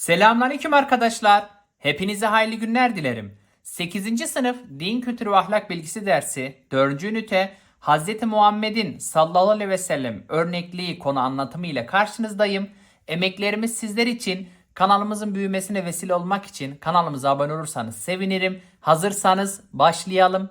Selamünaleyküm arkadaşlar. Hepinize hayırlı günler dilerim. 8. sınıf Din Kültürü ve Ahlak Bilgisi dersi 4. ünite Hz. Muhammed'in sallallahu aleyhi ve sellem örnekliği konu anlatımı ile karşınızdayım. Emeklerimiz sizler için kanalımızın büyümesine vesile olmak için kanalımıza abone olursanız sevinirim. Hazırsanız başlayalım.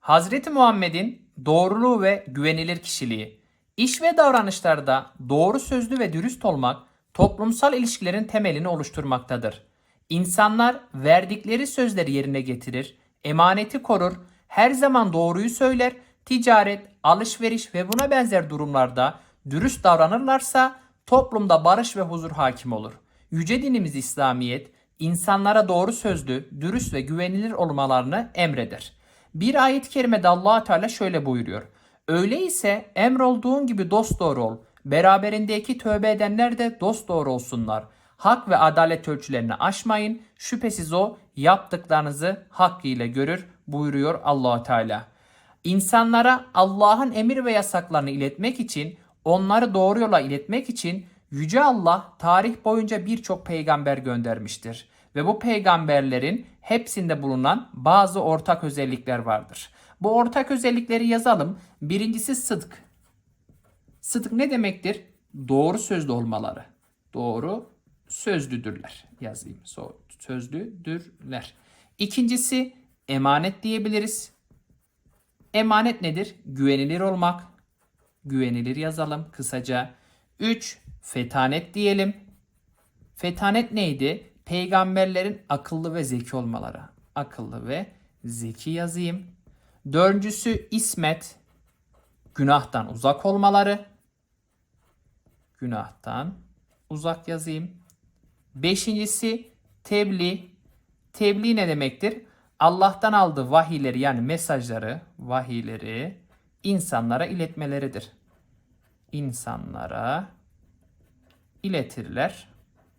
Hazreti Muhammed'in doğruluğu ve güvenilir kişiliği. İş ve davranışlarda doğru sözlü ve dürüst olmak toplumsal ilişkilerin temelini oluşturmaktadır. İnsanlar verdikleri sözleri yerine getirir, emaneti korur, her zaman doğruyu söyler, ticaret, alışveriş ve buna benzer durumlarda dürüst davranırlarsa toplumda barış ve huzur hakim olur. Yüce dinimiz İslamiyet, insanlara doğru sözlü, dürüst ve güvenilir olmalarını emreder. Bir ayet-i kerimede allah Teala şöyle buyuruyor. Öyleyse emrolduğun gibi dost doğru ol. Beraberindeki tövbe edenler de dost doğru olsunlar. Hak ve adalet ölçülerini aşmayın. Şüphesiz o yaptıklarınızı hakkıyla görür buyuruyor allah Teala. İnsanlara Allah'ın emir ve yasaklarını iletmek için, onları doğru yola iletmek için Yüce Allah tarih boyunca birçok peygamber göndermiştir. Ve bu peygamberlerin hepsinde bulunan bazı ortak özellikler vardır. Bu ortak özellikleri yazalım. Birincisi sıdk. Sıdk ne demektir? Doğru sözlü olmaları. Doğru sözlüdürler. Yazayım. So- Sözlüdürler. İkincisi emanet diyebiliriz. Emanet nedir? Güvenilir olmak. Güvenilir yazalım kısaca. 3. Fetanet diyelim. Fetanet neydi? Peygamberlerin akıllı ve zeki olmaları. Akıllı ve zeki yazayım. Dördüncüsü ismet. Günahtan uzak olmaları. Günahtan uzak yazayım. Beşincisi tebliğ. Tebliğ ne demektir? Allah'tan aldığı vahiyleri yani mesajları, vahiyleri insanlara iletmeleridir. İnsanlara iletirler,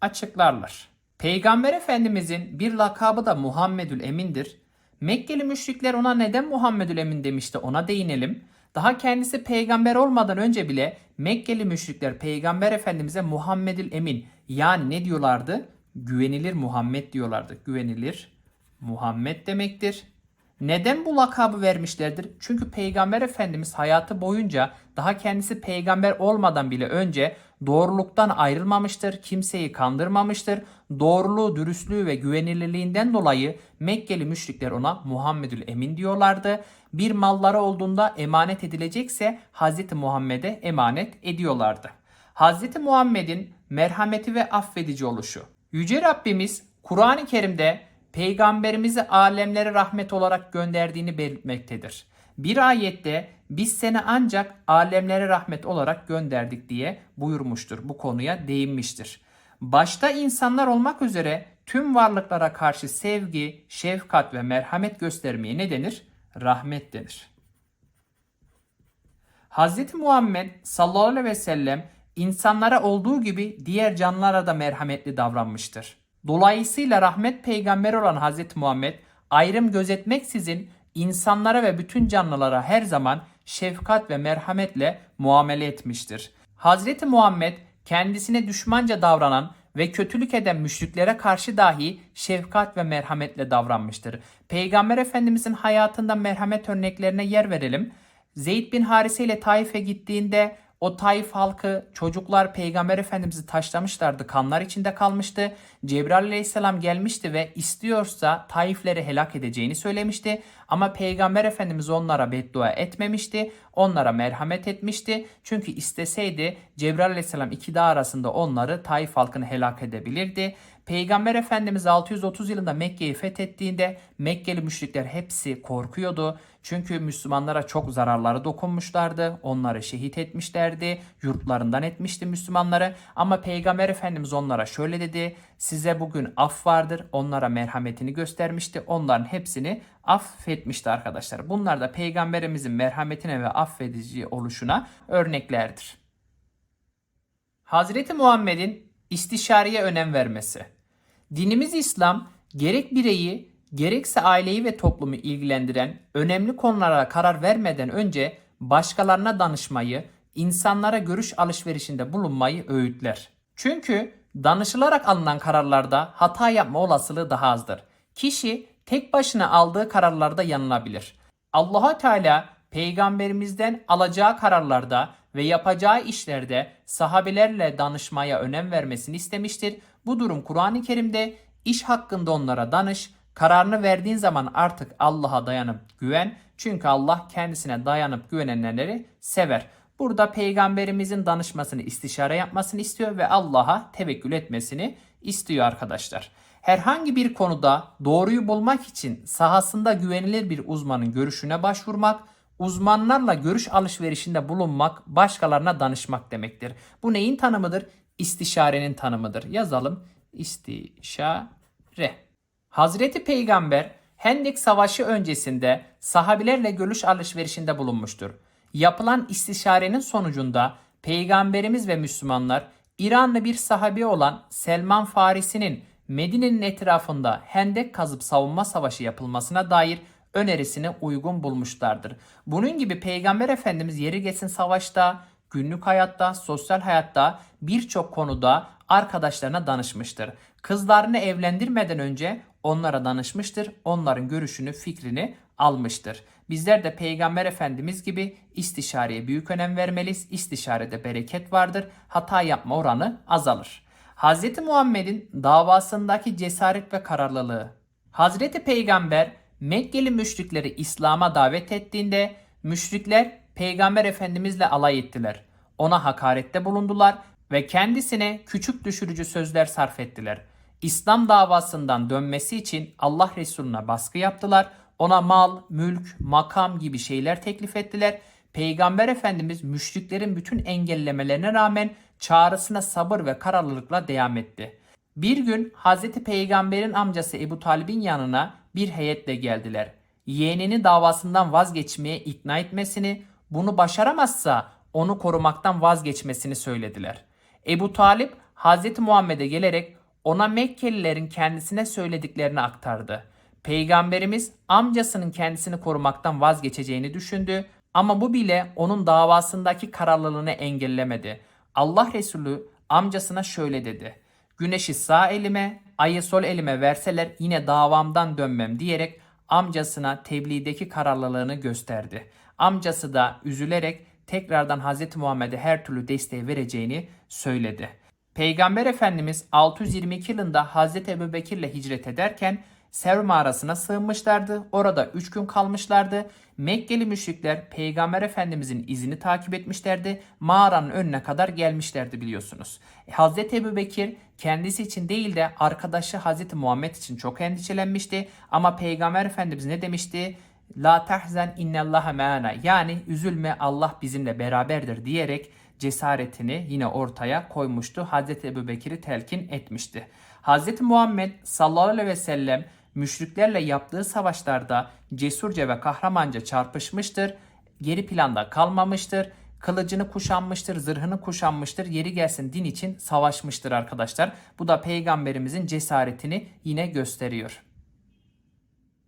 açıklarlar. Peygamber Efendimizin bir lakabı da Muhammedül Emin'dir. Mekkeli müşrikler ona neden Muhammedül Emin demişti ona değinelim. Daha kendisi peygamber olmadan önce bile Mekkeli müşrikler peygamber efendimize Muhammedül Emin yani ne diyorlardı? Güvenilir Muhammed diyorlardı. Güvenilir Muhammed demektir. Neden bu lakabı vermişlerdir? Çünkü Peygamber Efendimiz hayatı boyunca daha kendisi peygamber olmadan bile önce doğruluktan ayrılmamıştır, kimseyi kandırmamıştır. Doğruluğu, dürüstlüğü ve güvenilirliğinden dolayı Mekkeli müşrikler ona Muhammedül Emin diyorlardı. Bir malları olduğunda emanet edilecekse Hz. Muhammed'e emanet ediyorlardı. Hz. Muhammed'in merhameti ve affedici oluşu. Yüce Rabbimiz Kur'an-ı Kerim'de peygamberimizi alemlere rahmet olarak gönderdiğini belirtmektedir. Bir ayette biz seni ancak alemlere rahmet olarak gönderdik diye buyurmuştur. Bu konuya değinmiştir. Başta insanlar olmak üzere tüm varlıklara karşı sevgi, şefkat ve merhamet göstermeye ne denir? Rahmet denir. Hz. Muhammed sallallahu aleyhi ve sellem insanlara olduğu gibi diğer canlılara da merhametli davranmıştır. Dolayısıyla rahmet peygamberi olan Hz. Muhammed ayrım gözetmeksizin insanlara ve bütün canlılara her zaman şefkat ve merhametle muamele etmiştir. Hz. Muhammed kendisine düşmanca davranan ve kötülük eden müşriklere karşı dahi şefkat ve merhametle davranmıştır. Peygamber Efendimizin hayatından merhamet örneklerine yer verelim. Zeyd bin Harise ile Taif'e gittiğinde o Taif halkı çocuklar Peygamber Efendimiz'i taşlamışlardı. Kanlar içinde kalmıştı. Cebrail Aleyhisselam gelmişti ve istiyorsa Taifleri helak edeceğini söylemişti. Ama Peygamber Efendimiz onlara beddua etmemişti. Onlara merhamet etmişti. Çünkü isteseydi Cebrail Aleyhisselam iki dağ arasında onları Taif halkını helak edebilirdi. Peygamber Efendimiz 630 yılında Mekke'yi fethettiğinde Mekkeli müşrikler hepsi korkuyordu. Çünkü Müslümanlara çok zararları dokunmuşlardı. Onları şehit etmişlerdi. Yurtlarından etmişti Müslümanları. Ama Peygamber Efendimiz onlara şöyle dedi. Size bugün af vardır. Onlara merhametini göstermişti. Onların hepsini affetmişti arkadaşlar. Bunlar da Peygamberimizin merhametine ve affedici oluşuna örneklerdir. Hazreti Muhammed'in istişareye önem vermesi. Dinimiz İslam gerek bireyi gerekse aileyi ve toplumu ilgilendiren önemli konulara karar vermeden önce başkalarına danışmayı, insanlara görüş alışverişinde bulunmayı öğütler. Çünkü danışılarak alınan kararlarda hata yapma olasılığı daha azdır. Kişi tek başına aldığı kararlarda yanılabilir. Allah'a Teala peygamberimizden alacağı kararlarda ve yapacağı işlerde sahabelerle danışmaya önem vermesini istemiştir. Bu durum Kur'an-ı Kerim'de iş hakkında onlara danış, kararını verdiğin zaman artık Allah'a dayanıp güven. Çünkü Allah kendisine dayanıp güvenenleri sever. Burada peygamberimizin danışmasını, istişare yapmasını istiyor ve Allah'a tevekkül etmesini istiyor arkadaşlar. Herhangi bir konuda doğruyu bulmak için sahasında güvenilir bir uzmanın görüşüne başvurmak, uzmanlarla görüş alışverişinde bulunmak, başkalarına danışmak demektir. Bu neyin tanımıdır? İstişarenin tanımıdır. Yazalım. İstişare. Hazreti Peygamber Hendek Savaşı öncesinde sahabilerle görüş alışverişinde bulunmuştur. Yapılan istişarenin sonucunda Peygamberimiz ve Müslümanlar İranlı bir sahabi olan Selman Farisi'nin Medine'nin etrafında hendek kazıp savunma savaşı yapılmasına dair önerisini uygun bulmuşlardır. Bunun gibi Peygamber Efendimiz yeri geçsin savaşta, günlük hayatta, sosyal hayatta birçok konuda arkadaşlarına danışmıştır. Kızlarını evlendirmeden önce onlara danışmıştır. Onların görüşünü, fikrini almıştır. Bizler de Peygamber Efendimiz gibi istişareye büyük önem vermeliyiz. İstişarede bereket vardır. Hata yapma oranı azalır. Hz. Muhammed'in davasındaki cesaret ve kararlılığı. Hazreti Peygamber Mekkeli müşrikleri İslam'a davet ettiğinde müşrikler Peygamber Efendimizle alay ettiler. Ona hakarette bulundular ve kendisine küçük düşürücü sözler sarf ettiler. İslam davasından dönmesi için Allah Resulüne baskı yaptılar. Ona mal, mülk, makam gibi şeyler teklif ettiler. Peygamber Efendimiz müşriklerin bütün engellemelerine rağmen çağrısına sabır ve kararlılıkla devam etti. Bir gün Hazreti Peygamber'in amcası Ebu Talib'in yanına bir heyetle geldiler. Yeğenini davasından vazgeçmeye ikna etmesini, bunu başaramazsa onu korumaktan vazgeçmesini söylediler. Ebu Talip Hazreti Muhammed'e gelerek ona Mekkelilerin kendisine söylediklerini aktardı. Peygamberimiz amcasının kendisini korumaktan vazgeçeceğini düşündü ama bu bile onun davasındaki kararlılığını engellemedi. Allah Resulü amcasına şöyle dedi. Güneşi sağ elime, ayı sol elime verseler yine davamdan dönmem diyerek amcasına tebliğdeki kararlılığını gösterdi. Amcası da üzülerek tekrardan Hz. Muhammed'e her türlü desteği vereceğini söyledi. Peygamber Efendimiz 622 yılında Hz. Ebu Bekir ile hicret ederken Sevr mağarasına sığınmışlardı. Orada 3 gün kalmışlardı. Mekkeli müşrikler Peygamber Efendimizin izini takip etmişlerdi. Mağaranın önüne kadar gelmişlerdi biliyorsunuz. E, Hz. Ebu Bekir kendisi için değil de arkadaşı Hz. Muhammed için çok endişelenmişti. Ama Peygamber Efendimiz ne demişti? La tahzen innallaha meana yani üzülme Allah bizimle beraberdir diyerek cesaretini yine ortaya koymuştu. Hazreti Ebu Bekir'i telkin etmişti. Hazreti Muhammed sallallahu aleyhi ve sellem müşriklerle yaptığı savaşlarda cesurca ve kahramanca çarpışmıştır. Geri planda kalmamıştır. Kılıcını kuşanmıştır, zırhını kuşanmıştır. Yeri gelsin din için savaşmıştır arkadaşlar. Bu da peygamberimizin cesaretini yine gösteriyor.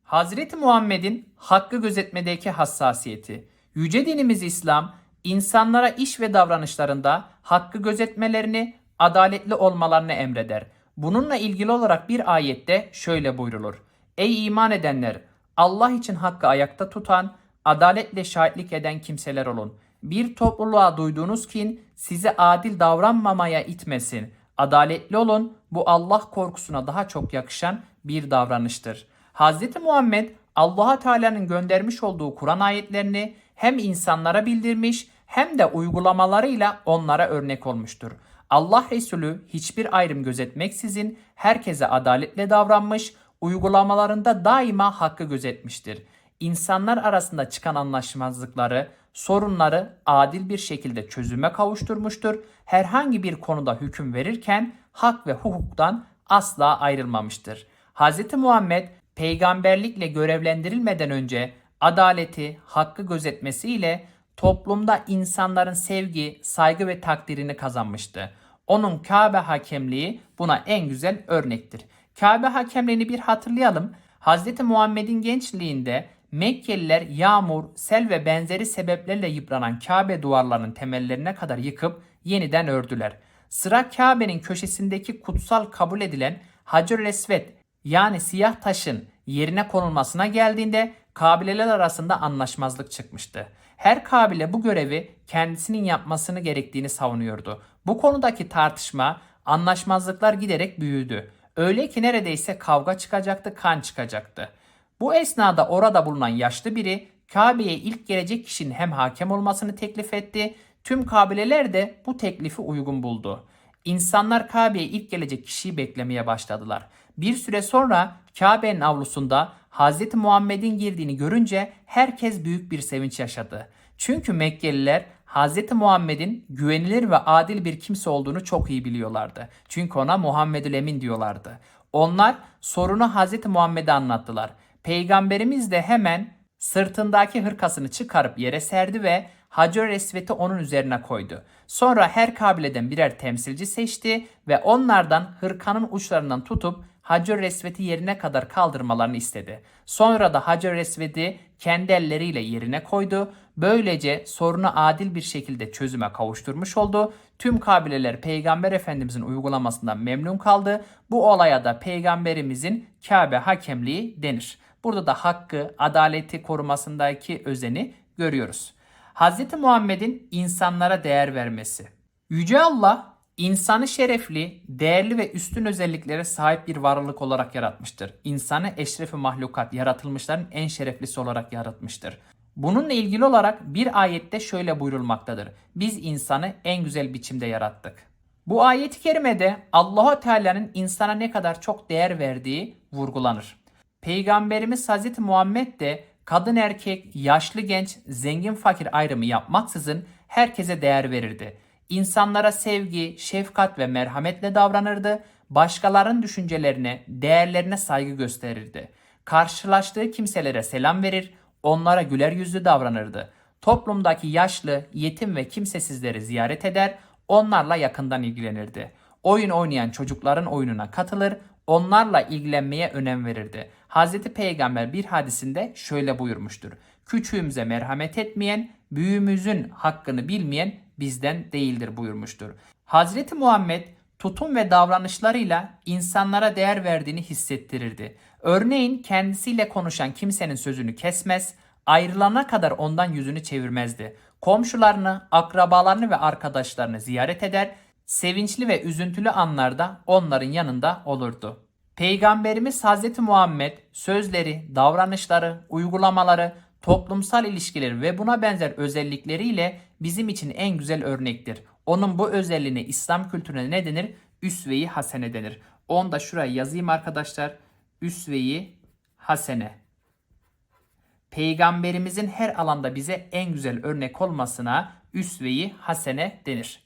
Hazreti Muhammed'in hakkı gözetmedeki hassasiyeti. Yüce dinimiz İslam, insanlara iş ve davranışlarında hakkı gözetmelerini, adaletli olmalarını emreder. Bununla ilgili olarak bir ayette şöyle buyrulur. Ey iman edenler! Allah için hakkı ayakta tutan, adaletle şahitlik eden kimseler olun. Bir topluluğa duyduğunuz kin sizi adil davranmamaya itmesin. Adaletli olun. Bu Allah korkusuna daha çok yakışan bir davranıştır. Hz. Muhammed Allah'a Teala'nın göndermiş olduğu Kur'an ayetlerini hem insanlara bildirmiş hem de uygulamalarıyla onlara örnek olmuştur. Allah Resulü hiçbir ayrım gözetmeksizin herkese adaletle davranmış, uygulamalarında daima hakkı gözetmiştir. İnsanlar arasında çıkan anlaşmazlıkları, sorunları adil bir şekilde çözüme kavuşturmuştur. Herhangi bir konuda hüküm verirken hak ve hukuktan asla ayrılmamıştır. Hz. Muhammed peygamberlikle görevlendirilmeden önce adaleti, hakkı gözetmesiyle toplumda insanların sevgi, saygı ve takdirini kazanmıştı. Onun Kabe hakemliği buna en güzel örnektir. Kabe hakemliğini bir hatırlayalım. Hz. Muhammed'in gençliğinde Mekkeliler yağmur, sel ve benzeri sebeplerle yıpranan Kabe duvarlarının temellerine kadar yıkıp yeniden ördüler. Sıra Kabe'nin köşesindeki kutsal kabul edilen Hacer Esved yani siyah taşın yerine konulmasına geldiğinde kabileler arasında anlaşmazlık çıkmıştı. Her kabile bu görevi kendisinin yapmasını gerektiğini savunuyordu. Bu konudaki tartışma, anlaşmazlıklar giderek büyüdü. Öyle ki neredeyse kavga çıkacaktı, kan çıkacaktı. Bu esnada orada bulunan yaşlı biri Kabe'ye ilk gelecek kişinin hem hakem olmasını teklif etti. Tüm kabileler de bu teklifi uygun buldu. İnsanlar Kabe'ye ilk gelecek kişiyi beklemeye başladılar. Bir süre sonra Kabe'nin avlusunda Hz. Muhammed'in girdiğini görünce herkes büyük bir sevinç yaşadı. Çünkü Mekkeliler Hz. Muhammed'in güvenilir ve adil bir kimse olduğunu çok iyi biliyorlardı. Çünkü ona Muhammedül Emin diyorlardı. Onlar sorunu Hz. Muhammed'e anlattılar. Peygamberimiz de hemen sırtındaki hırkasını çıkarıp yere serdi ve Hacer Esvet'i onun üzerine koydu. Sonra her kabileden birer temsilci seçti ve onlardan hırkanın uçlarından tutup Hacer Esvet'i yerine kadar kaldırmalarını istedi. Sonra da Hacer Esvet'i kendi elleriyle yerine koydu. Böylece sorunu adil bir şekilde çözüme kavuşturmuş oldu. Tüm kabileler Peygamber Efendimizin uygulamasından memnun kaldı. Bu olaya da Peygamberimizin Kabe hakemliği denir. Burada da hakkı, adaleti korumasındaki özeni görüyoruz. Hz. Muhammed'in insanlara değer vermesi. Yüce Allah insanı şerefli, değerli ve üstün özelliklere sahip bir varlık olarak yaratmıştır. İnsanı eşrefi mahlukat, yaratılmışların en şereflisi olarak yaratmıştır. Bununla ilgili olarak bir ayette şöyle buyurulmaktadır. Biz insanı en güzel biçimde yarattık. Bu ayet-i kerimede Allahu Teala'nın insana ne kadar çok değer verdiği vurgulanır. Peygamberimiz Hz. Muhammed de kadın erkek, yaşlı genç, zengin fakir ayrımı yapmaksızın herkese değer verirdi. İnsanlara sevgi, şefkat ve merhametle davranırdı. Başkalarının düşüncelerine, değerlerine saygı gösterirdi. Karşılaştığı kimselere selam verir, onlara güler yüzlü davranırdı. Toplumdaki yaşlı, yetim ve kimsesizleri ziyaret eder, onlarla yakından ilgilenirdi. Oyun oynayan çocukların oyununa katılır, onlarla ilgilenmeye önem verirdi. Hz. Peygamber bir hadisinde şöyle buyurmuştur. Küçüğümüze merhamet etmeyen, büyüğümüzün hakkını bilmeyen bizden değildir buyurmuştur. Hazreti Muhammed tutum ve davranışlarıyla insanlara değer verdiğini hissettirirdi. Örneğin kendisiyle konuşan kimsenin sözünü kesmez, ayrılana kadar ondan yüzünü çevirmezdi. Komşularını, akrabalarını ve arkadaşlarını ziyaret eder, sevinçli ve üzüntülü anlarda onların yanında olurdu. Peygamberimiz Hz. Muhammed sözleri, davranışları, uygulamaları, toplumsal ilişkileri ve buna benzer özellikleriyle bizim için en güzel örnektir. Onun bu özelliğine İslam kültürüne ne denir? Üsve-i hasene denir. Onu da şuraya yazayım arkadaşlar. Üsve-i hasene. Peygamberimizin her alanda bize en güzel örnek olmasına üsve-i hasene denir.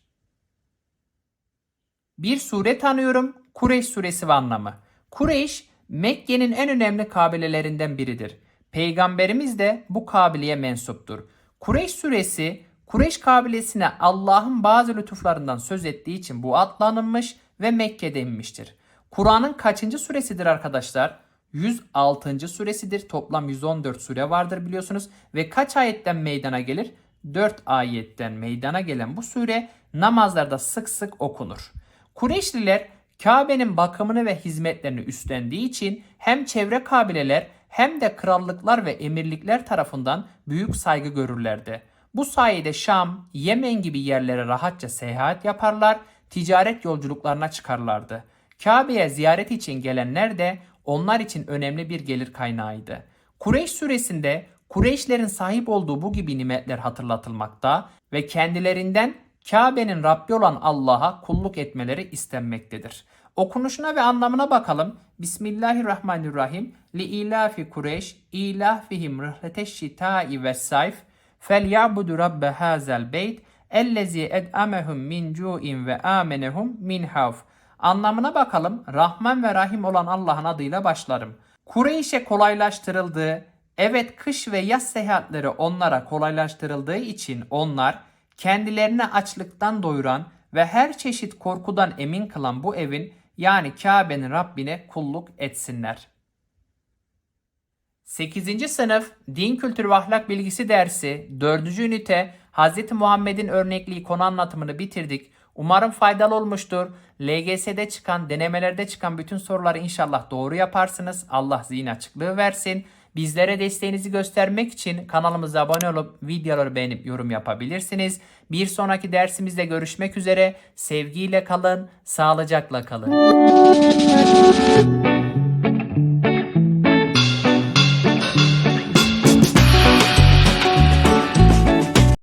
Bir sure tanıyorum. Kureyş suresi ve anlamı. Kureyş Mekke'nin en önemli kabilelerinden biridir. Peygamberimiz de bu kabileye mensuptur. Kureyş suresi Kureyş kabilesine Allah'ın bazı lütuflarından söz ettiği için bu adlanılmış ve Mekke'de inmiştir. Kur'an'ın kaçıncı suresidir arkadaşlar? 106. suresidir. Toplam 114 sure vardır biliyorsunuz. Ve kaç ayetten meydana gelir? 4 ayetten meydana gelen bu sure namazlarda sık sık okunur. Kureyşliler Kabe'nin bakımını ve hizmetlerini üstlendiği için hem çevre kabileler hem de krallıklar ve emirlikler tarafından büyük saygı görürlerdi. Bu sayede Şam, Yemen gibi yerlere rahatça seyahat yaparlar, ticaret yolculuklarına çıkarlardı. Kabe'ye ziyaret için gelenler de onlar için önemli bir gelir kaynağıydı. Kureyş suresinde Kureyşlerin sahip olduğu bu gibi nimetler hatırlatılmakta ve kendilerinden Kabe'nin Rabbi olan Allah'a kulluk etmeleri istenmektedir. Okunuşuna ve anlamına bakalım. Bismillahirrahmanirrahim. Li ilafi Kureyş, ilafihim rihleteş şitai ve sayf, fel ya'budu rabbe hazel beyt, ellezi ed'amehum min cu'in ve amenehum min havf. Anlamına bakalım. Rahman ve Rahim olan Allah'ın adıyla başlarım. Kureyş'e kolaylaştırıldığı, evet kış ve yaz seyahatleri onlara kolaylaştırıldığı için onlar kendilerini açlıktan doyuran ve her çeşit korkudan emin kılan bu evin yani Kabe'nin Rabbine kulluk etsinler. 8. sınıf Din Kültürü ve Ahlak Bilgisi dersi 4. ünite Hz. Muhammed'in örnekliği konu anlatımını bitirdik. Umarım faydalı olmuştur. LGS'de çıkan, denemelerde çıkan bütün soruları inşallah doğru yaparsınız. Allah zihin açıklığı versin. Bizlere desteğinizi göstermek için kanalımıza abone olup videoları beğenip yorum yapabilirsiniz. Bir sonraki dersimizde görüşmek üzere. Sevgiyle kalın, sağlıcakla kalın.